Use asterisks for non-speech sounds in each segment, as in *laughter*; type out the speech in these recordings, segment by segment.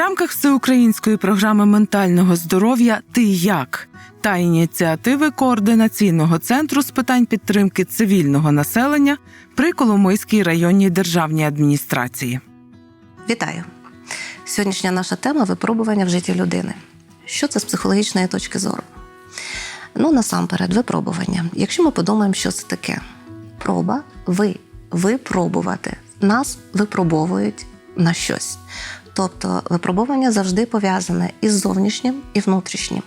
рамках всеукраїнської програми ментального здоров'я Ти як та ініціативи координаційного центру з питань підтримки цивільного населення при Коломийській районній державній адміністрації. Вітаю! Сьогоднішня наша тема випробування в житті людини. Що це з психологічної точки зору? Ну, насамперед, випробування. Якщо ми подумаємо, що це таке: проба, ви, випробувати. Нас випробовують на щось. Тобто випробування завжди пов'язане із зовнішнім і внутрішнім.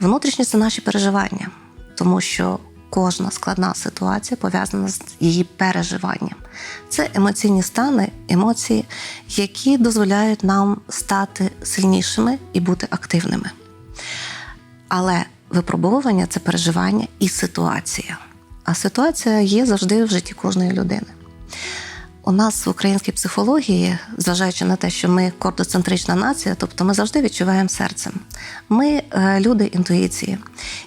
Внутрішнє це наші переживання, тому що кожна складна ситуація пов'язана з її переживанням. Це емоційні стани, емоції, які дозволяють нам стати сильнішими і бути активними. Але випробовування це переживання і ситуація. А ситуація є завжди в житті кожної людини. У нас в українській психології, зважаючи на те, що ми кордоцентрична нація, тобто ми завжди відчуваємо серцем. Ми е, люди інтуїції,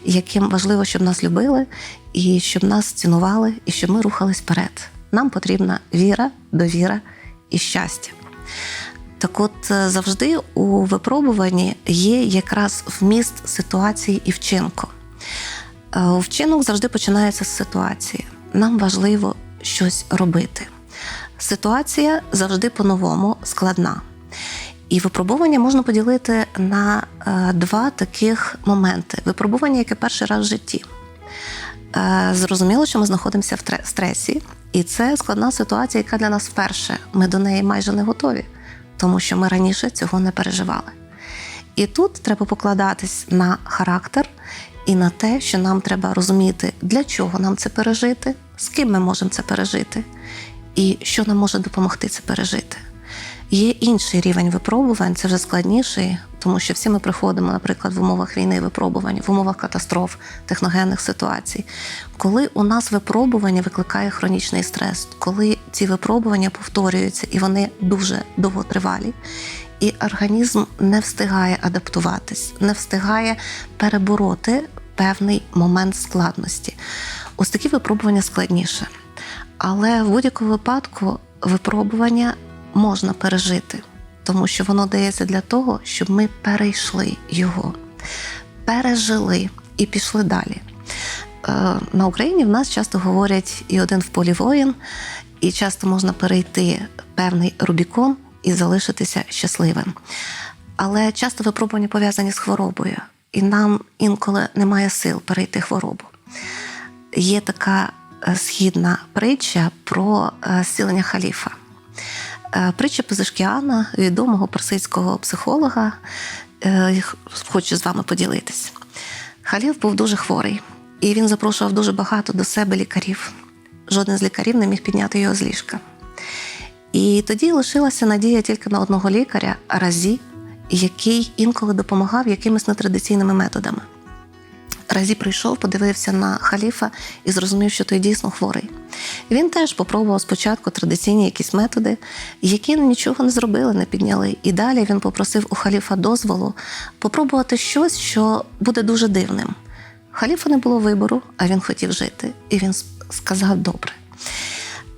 яким важливо, щоб нас любили, і щоб нас цінували, і щоб ми рухались вперед. Нам потрібна віра, довіра і щастя. Так от е, завжди у випробуванні є якраз вміст ситуації і вчинку. Е, Вчинок завжди починається з ситуації. Нам важливо щось робити. Ситуація завжди по-новому складна. І випробування можна поділити на е, два таких моменти: випробування, яке перший раз в житті. Е, Зрозуміло, що ми знаходимося в стресі, і це складна ситуація, яка для нас вперше. Ми до неї майже не готові, тому що ми раніше цього не переживали. І тут треба покладатись на характер і на те, що нам треба розуміти, для чого нам це пережити, з ким ми можемо це пережити, і що нам може допомогти це пережити. Є інший рівень випробувань, це вже складніший, тому що всі ми приходимо, наприклад, в умовах війни випробувань, в умовах катастроф, техногенних ситуацій. Коли у нас випробування викликає хронічний стрес, коли ці випробування повторюються і вони дуже довготривалі, і організм не встигає адаптуватись, не встигає перебороти певний момент складності. Ось такі випробування складніше. Але в будь-якому випадку випробування можна пережити, тому що воно дається для того, щоб ми перейшли його, пережили і пішли далі. Е, На Україні в нас часто говорять і один в полі воїн, і часто можна перейти певний Рубікон і залишитися щасливим. Але часто випробування пов'язані з хворобою, і нам інколи немає сил перейти хворобу. Є така східна притча про е, зцілення халіфа. Е, Притча Пизишкіана, відомого персидського психолога, е, хочу з вами поділитись. Халіф був дуже хворий, і він запрошував дуже багато до себе лікарів. Жоден з лікарів не міг підняти його з ліжка. І тоді лишилася надія тільки на одного лікаря Разі, який інколи допомагав якимись нетрадиційними методами. Разі прийшов, подивився на халіфа і зрозумів, що той дійсно хворий. Він теж попробував спочатку традиційні якісь методи, які нічого не зробили, не підняли. І далі він попросив у халіфа дозволу попробувати щось, що буде дуже дивним. Халіфа не було вибору, а він хотів жити. І він сказав: добре.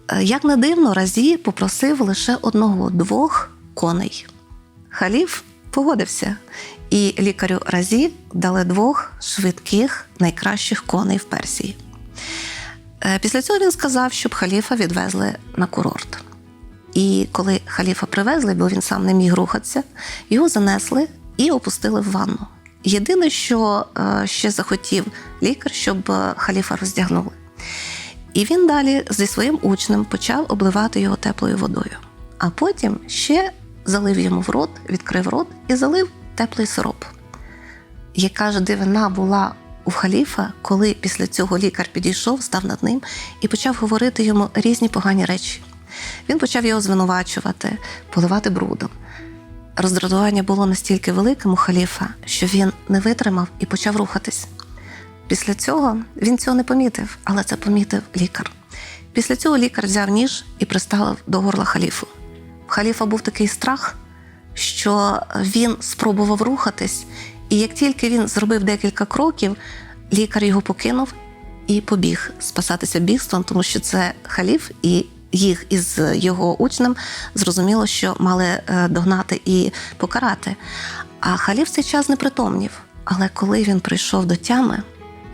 Е, Як не дивно, Разі попросив лише одного двох коней. Халіф погодився, і лікарю Разі дали двох швидких найкращих коней в Персії. Е, Після цього він сказав, щоб халіфа відвезли на курорт. І коли халіфа привезли, бо він сам не міг рухатися, його занесли і опустили в ванну. Єдине, що е, ще захотів лікар, щоб е, халіфа роздягнули. І він далі зі своїм учнем почав обливати його теплою водою. А потім ще залив йому в рот, відкрив рот і залив теплий сироп. Яка ж дивина була у халіфа, коли після цього лікар підійшов, став над ним і почав говорити йому різні погані речі. Він почав його звинувачувати, поливати брудом. Роздратування було настільки великим у халіфа, що він не витримав і почав рухатись. Після цього він цього не помітив, але це помітив лікар. Після цього лікар взяв ніж і приставив до горла халіфу. В халіфа був такий страх, що він спробував рухатись, і як тільки він зробив декілька кроків, лікар його покинув і побіг спасатися бігством, тому що це халіф, і їх із його учнем, зрозуміло, що мали е, догнати і покарати. А халів в цей час не притомнів. Але коли він прийшов до тями,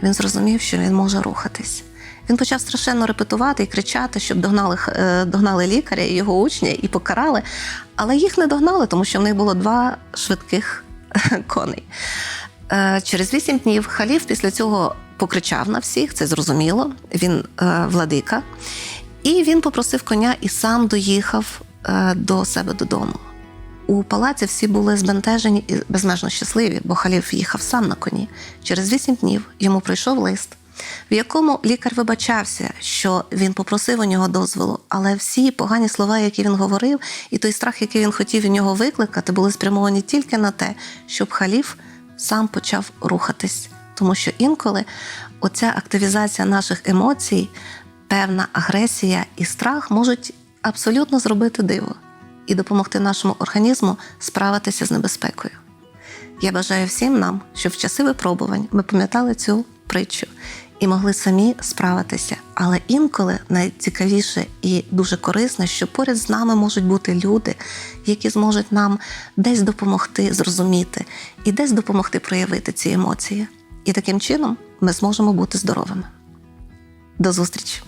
він зрозумів, що він може рухатись. Він почав страшенно репетувати і кричати, щоб догнали, е, догнали лікаря і його учня і покарали. Але їх не догнали, тому що в них було два швидких *laughs* коней. Е, Через вісім днів халіф після цього покричав на всіх, це зрозуміло. Він е, владика. І він попросив коня і сам доїхав до себе додому. У палаці всі були збентежені і безмежно щасливі, бо халіф їхав сам на коні. Через вісім днів йому прийшов лист, в якому лікар вибачався, що він попросив у нього дозволу, але всі погані слова, які він говорив, і той страх, який він хотів у нього викликати, були спрямовані тільки на те, щоб халіф сам почав рухатись. Тому що інколи оця активізація наших емоцій, певна агресія і страх можуть абсолютно зробити диво і допомогти нашому організму справитися з небезпекою. Я бажаю всім нам, щоб в часи випробувань ми пам'ятали цю притчу і могли самі справитися. Але інколи найцікавіше і дуже корисне, що поряд з нами можуть бути люди, які зможуть нам десь допомогти зрозуміти і десь допомогти проявити ці емоції. І таким чином ми зможемо бути здоровими. До зустрічі!